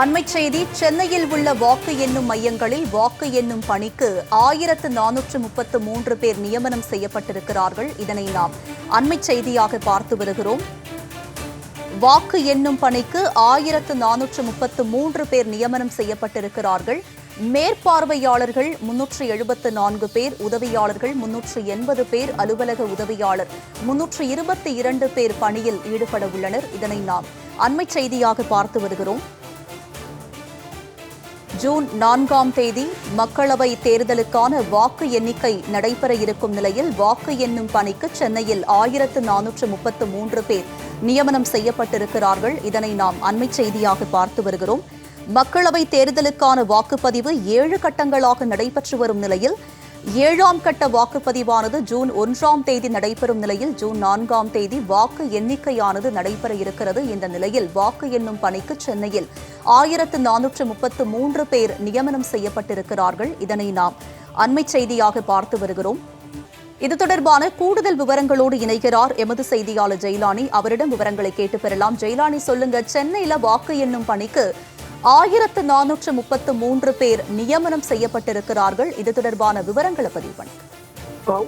அண்மைச் செய்தி சென்னையில் உள்ள வாக்கு எண்ணும் மையங்களில் வாக்கு எண்ணும் பணிக்கு ஆயிரத்து நானூற்று முப்பத்து மூன்று பேர் நியமனம் செய்யப்பட்டிருக்கிறார்கள். இதனை நாம் அண்மைச் செய்தியாக பார்த்து வருகிறோம். வாக்கு எண்ணும் பணிக்கு ஆயிரத்து நானூற்று முப்பத்து மூன்று பேர் நியமனம் செய்யப்பட்டிருக்கிறார்கள். மேற்பார்வையாளர்கள் முன்னூற்று எழுபத்து நான்கு பேர் உதவியாளர்கள் முன்னூற்று எண்பது பேர் அலுவலக உதவியாளர் முன்னூற்று இருபத்தி இரண்டு பேர் பணியில் ஈடுபட உள்ளனர். இதனை நாம் அண்மைச் செய்தியாக பார்த்து வருகிறோம். ஜூன் நான்காம் தேதி மக்களவை தேர்தலுக்கான வாக்கு எண்ணிக்கை நடைபெற இருக்கும் நிலையில் வாக்கு எண்ணும் பணிக்கு சென்னையில் ஆயிரத்து நானூற்று முப்பத்து மூன்று பேர் நியமனம் செய்யப்பட்டிருக்கிறார்கள். இதனை நாம் அண்மை செய்தியாக பார்த்து வருகிறோம். மக்களவை தேர்தலுக்கான வாக்குப்பதிவு ஏழு கட்டங்களாக நடைபெற்று வரும் நிலையில் ஏழாம் கட்ட வாக்குப்பதிவானது ஜூன் ஒன்றாம் தேதி நடைபெறும் நிலையில் ஜூன் நான்காம் தேதி வாக்கு எண்ணிக்கையானது நடைபெற இருக்கிறது. இந்த நிலையில் வாக்கு எண்ணும் பணிக்கு சென்னையில் ஆயிரத்து நானூற்று முப்பத்து மூன்று பேர் நியமனம் செய்யப்பட்டிருக்கிறார்கள். இதனை நாம் அண்மைச் செய்தியாக பார்த்து வருகிறோம். இது தொடர்பான கூடுதல் விவரங்களோடு இணைகிறார் எமது செய்தியாளர் ஜெயலானி. அவரிடம் விவரங்களை கேட்டு பெறலாம். ஜெயலானி சொல்லுங்க சென்னையில வாக்கு எண்ணும் பணிக்கு ஆயிரத்து நானூற்று முப்பத்து மூன்று பேர் நியமனம் செய்யப்பட்டிருக்கிறார்கள். இது தொடர்பான விவரங்களை பதிவு பண்ணுங்க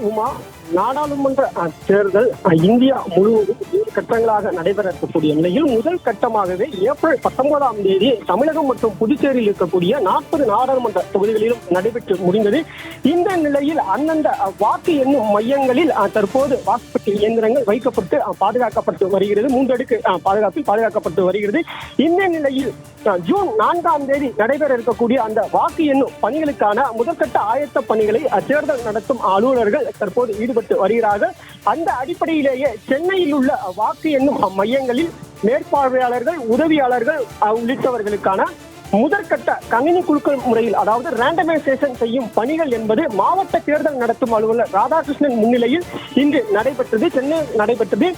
உமா நாடாளுமன்ற தேர்தல் இந்தியா முழுவதும் ஏழு கட்டங்களாக நடைபெற இருக்கக்கூடிய நிலையில் முதல் கட்டமாகவே ஏப்ரல் பத்தொன்பதாம் தேதி தமிழகம் மற்றும் புதுச்சேரியில் இருக்கக்கூடிய நாற்பது நாடாளுமன்ற தொகுதிகளிலும் நடைபெற்று முடிந்தது. இந்த நிலையில் அந்தந்த வாக்கு எண்ணும் மையங்களில் தற்போது வாக்குப்பட்டு இயந்திரங்கள் வைக்கப்பட்டு பாதுகாக்கப்பட்டு வருகிறது. மூன்றடுக்கு பாதுகாப்பில் பாதுகாக்கப்பட்டு வருகிறது. இந்த நிலையில் ஜூன் நான்காம் தேதி நடைபெற இருக்கக்கூடிய அந்த வாக்கு எண்ணும் பணிகளுக்கான முதற்கட்ட ஆயத்த பணிகளை தேர்தல் நடத்தும் அலுவலர்கள் தற்போது ஈடுபட்டு வருகிறார்கள். அந்த அடிப்படையிலேயே சென்னையில் உள்ள வாக்கு எண்ணும் மையங்களில் மேற்பார்வையாளர்கள் உதவியாளர்கள் உள்ளிட்டவர்களுக்கான முதற்கட்ட கணினி குழுக்கள் முறையில் அதாவது ரேண்டமைசேஷன் செய்யும் பணிகள் என்பது மாவட்ட தேர்தல் நடத்தும் அலுவலர் ராதாகிருஷ்ணன் முன்னிலையில் இன்று நடைபெற்றது சென்னையில் நடைபெற்றது.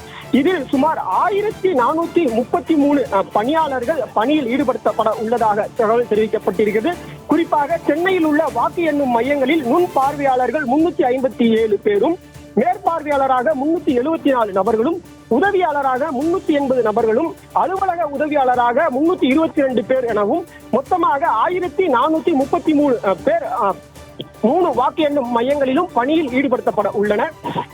இதில் சுமார் ஆயிரத்தி நானூத்தி முப்பத்தி மூணு பணியாளர்கள் பணியில் ஈடுபடுத்தப்பட உள்ளதாக தகவல் தெரிவிக்கப்பட்டிருக்கிறது. குறிப்பாக சென்னையில் உள்ள வாக்கு எண்ணும் மையங்களில் நுண் பார்வையாளர்கள் முன்னூத்தி ஐம்பத்தி ஏழு பேரும் மேற்பார்வையாளராக முன்னூத்தி எழுபத்தி நாலு நபர்களும் உதவியாளராக முன்னூத்தி எண்பது நபர்களும் அலுவலக உதவியாளராக முன்னூத்தி இருபத்தி ரெண்டு பேர் எனவும் மொத்தமாக ஆயிரத்தி நானூத்தி முப்பத்தி மூணு பேர் மூணு வாக்கு எண்ணும் மையங்களிலும் பணியில் ஈடுபடுத்தப்பட உள்ளன.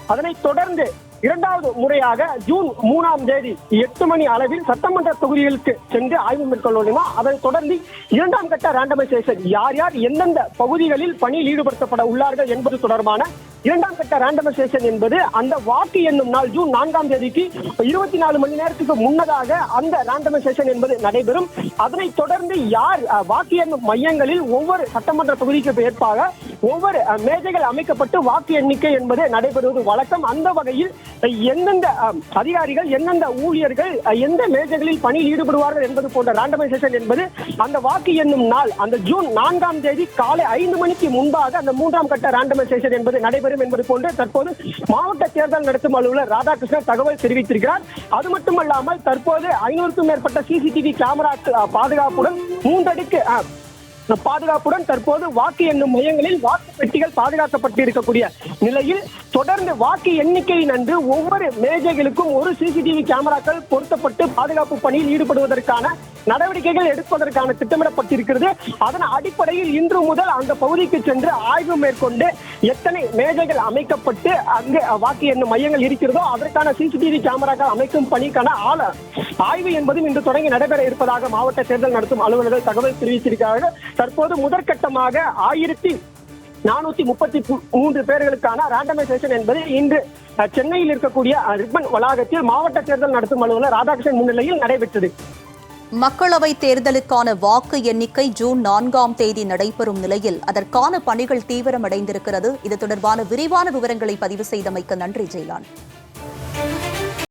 அதனைத் தொடர்ந்து இரண்டாவது முறையாக ஜூன் மூணாம் தேதி எட்டு மணி அளவில் சட்டமன்ற தொகுதிகளுக்கு சென்று ஆய்வு மேற்கொள்ளணுமா அதனைத் தொடர்ந்து இரண்டாம் கட்ட ரேண்டமைசேஷன் யார் யார் எந்தெந்த பகுதிகளில் பணியில் ஈடுபடுத்தப்பட உள்ளார்கள் என்பது தொடர்பான இரண்டாம் கட்ட ரேண்டமைசேஷன் என்பது அந்த வாக்கு என்னும் நாள் ஜூன் நான்காம் தேதிக்கு இருபத்தி நாலு மணி நேரத்துக்கு முன்னதாக அந்த ரேண்டமைசேஷன் என்பது நடைபெறும். அதனைத் தொடர்ந்து யார் அஹ், வாக்கு எண்ணும் மையங்களில் ஒவ்வொரு சட்டமன்ற தொகுதிக்கு ஏற்பாக ஒவ்வொரு மேஜைகள் அமைக்கப்பட்டு வாக்கு எண்ணிக்கை என்பது நடைபெறுவது. வழக்கம் அந்த வகையில் எந்தெந்த அதிகாரிகள் எந்தெந்த ஊழியர்கள் எந்த மேஜைகளில் பணியில் ஈடுபடுவார்கள் என்பது போன்ற ரேண்டமைசேஷன் என்பது அந்த வாக்கு எண்ணும் நாள் அந்த ஜூன் நான்காம் தேதி காலை ஐந்து மணிக்கு முன்பாக அந்த மூன்றாம் கட்ட ரேண்டமைசேஷன் என்பது நடைபெறும் என்பது போன்று தற்போது மாவட்ட தேர்தல் நடத்தும் அலுவலர் ராதாகிருஷ்ணன் தகவல் தெரிவித்திருக்கிறார். அது மட்டுமல்லாமல் தற்போது ஐநூறுக்கும் மேற்பட்ட சிசிடிவி கேமரா பாதுகாப்புடன் மூன்றடுக்கு பாதுகாப்புடன் தற்போது வாக்கு எண்ணும் மையங்களில் வாக்கு பெட்டிகள் பாதுகாக்கப்பட்டு இருக்கக்கூடிய நிலையில் தொடர்ந்து வாக்கு எண்ணிக்கையின் அன்று ஒவ்வொரு மேஜைகளுக்கும் ஒரு சிசிடிவி கேமராக்கள் பொருத்தப்பட்டு பாதுகாப்பு பணியில் ஈடுபடுவதற்கான நடவடிக்கைகள் எடுப்பதற்கான திட்டமிடப்பட்டிருக்கிறது. அதன் அடிப்படையில் இன்று முதல் அந்த பகுதிக்கு சென்று ஆய்வு மேற்கொண்டு எத்தனை மேஜைகள் அமைக்கப்பட்டு அங்கு வாக்கு எண்ணும் மையங்கள் இருக்கிறதோ அதற்கான சிசிடிவி கேமராக்கள் அமைக்கும் பணிக்கான ஆள ஆய்வு என்பதும் இன்று தொடங்கி நடைபெற இருப்பதாக மாவட்ட தேர்தல் நடத்தும் அலுவலர்கள் தகவல் தெரிவித்திருக்கிறார்கள். தற்போது முதற்கட்டமாக ஆயிரத்தி நானூத்தி முப்பத்தி மூன்று பேர்களுக்கான ரேண்டமைசேஷன் என்பது இன்று சென்னையில் இருக்கக்கூடிய ரிப்பன் வளாகத்தில் மாவட்ட தேர்தல் நடத்தும் அலுவலர் ராதாகிருஷ்ணன் முன்னிலையில் நடைபெற்றது. மக்களவைத் தேர்தலுக்கான வாக்கு எண்ணிக்கை ஜூன் நான்காம் தேதி நடைபெறும் நிலையில் அதற்கான பணிகள் தீவிரமடைந்திருக்கிறது. இது தொடர்பான விரிவான விவரங்களை பதிவு செய்தமைக்கு நன்றி ஜெயலான்.